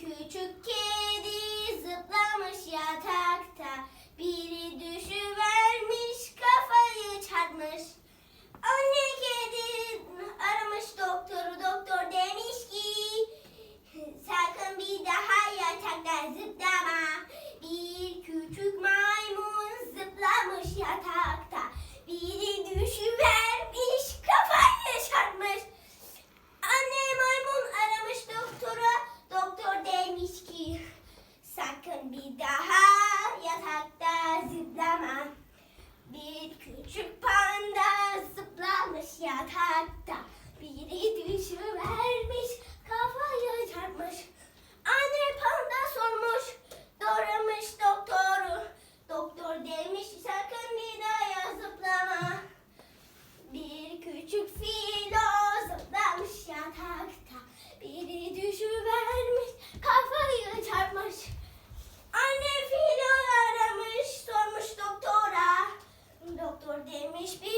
küçük ki sokakta biri düşüvermiş kafaya çarpmış. Anne panda sormuş doğramış doktoru. Doktor demiş sakın bir daha zıplama. Bir küçük filo zıplamış yatakta biri düşüvermiş kafaya çarpmış. Anne filo aramış sormuş doktora. Doktor demiş bir